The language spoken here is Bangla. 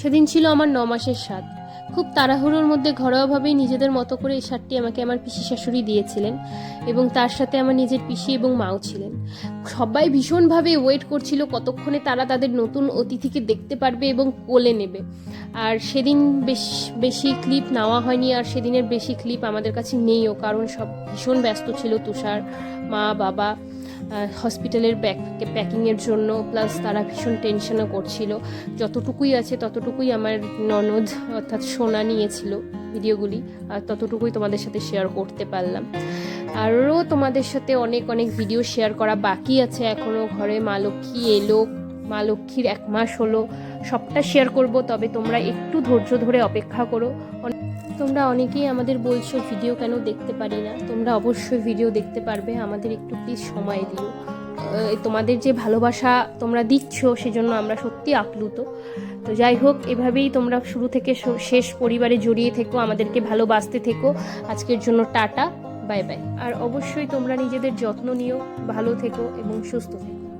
সেদিন ছিল আমার ন মাসের স্বাদ। খুব তাড়াহুড়োর মধ্যে ঘরোয়াভাবেই নিজেদের মতো করে এই শার্টটি আমাকে আমার পিসি শাশুড়ি দিয়েছিলেন এবং তার সাথে আমার নিজের পিসি এবং মাও ছিলেন। সবাই ভীষণভাবে ওয়েট করছিল কতক্ষণে তারা তাদের নতুন অতিথিকে দেখতে পারবে এবং কোলে নেবে। আর সেদিন বেশ, বেশি ক্লিপ নেওয়া হয়নি আর সেদিনের বেশি ক্লিপ আমাদের কাছে নেইও কারণ সব ভীষণ ব্যস্ত ছিল তুষার, মা, বাবা হসপিটালের ব্যাক প্যাকিংয়ের জন্য প্লাস তারা ভীষণ টেনশনও করছিল। যতটুকুই আছে ততটুকুই আমার ননদ অর্থাৎ সোনা নিয়েছিল ভিডিওগুলি, আর ততটুকুই তোমাদের সাথে শেয়ার করতে পারলাম। আরও তোমাদের সাথে অনেক অনেক ভিডিও শেয়ার করা বাকি আছে এখনও ঘরে মা লক্ষ্মী এলো, মা লক্ষ্মীর এক মাস হলো। সবটা শেয়ার করব, তবে তোমরা একটু ধৈর্য ধরে অপেক্ষা করো। তোমরা অনেকেই আমাদের বলছো, ভিডিও কেন দেখতে পারি না? তোমরা অবশ্যই ভিডিও দেখতে পারবে। আমাদের একটু প্লিজ সময় দিও। তোমাদের যে ভালোবাসা তোমরা দিচ্ছ, সেজন্য আমরা সত্যি আপ্লুত। তো যাই হোক, এভাবেই তোমরা শুরু থেকে শেষ পরিবারে জড়িয়ে থেকো, আমাদেরকে ভালোবাসতে থেকো। আজকের জন্য টাটা, বাই বাই। আর অবশ্যই তোমরা নিজেদের যত্ন নিও, ভালো থেকো এবং সুস্থ থেকো।